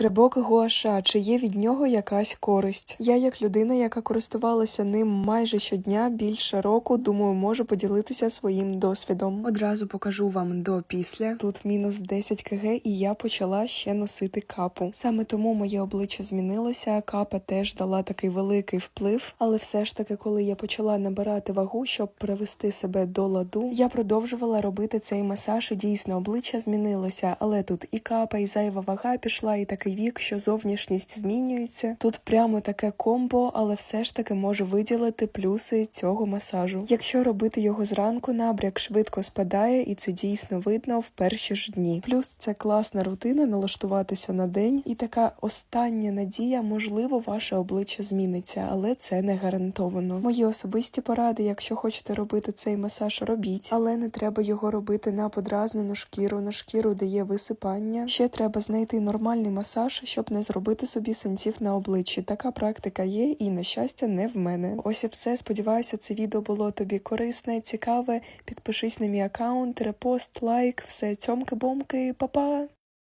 Скребок гуаша, чи є від нього якась користь? Я, як людина, яка користувалася ним майже щодня більше року, думаю, можу поділитися своїм досвідом. Одразу покажу вам до після. Тут мінус 10 кг, і я почала ще носити капу. Саме тому моє обличчя змінилося. Капа теж дала такий великий вплив. Але все ж таки, коли я почала набирати вагу, щоб привести себе до ладу, я продовжувала робити цей масаж. І дійсно обличчя змінилося. Але тут і капа, і зайва вага пішла, і такий вік, що зовнішність змінюється. Тут прямо таке комбо, але все ж таки можу виділити плюси цього масажу. Якщо робити його зранку, набряк швидко спадає, і це дійсно видно в перші ж дні. Плюс це класна рутина налаштуватися на день, і така остання надія, можливо, ваше обличчя зміниться, але це не гарантовано. Мої особисті поради, якщо хочете робити цей масаж, робіть, але не треба його робити на подразнену шкіру, на шкіру, де є висипання. Ще треба знайти нормальний масаж, щоб не зробити собі синців на обличчі. Така практика є, і на щастя, не в мене. Ось і все. Сподіваюся, це відео було тобі корисне, цікаве. Підпишись на мій аккаунт, репост, лайк, все цьомки-бомки, па-па!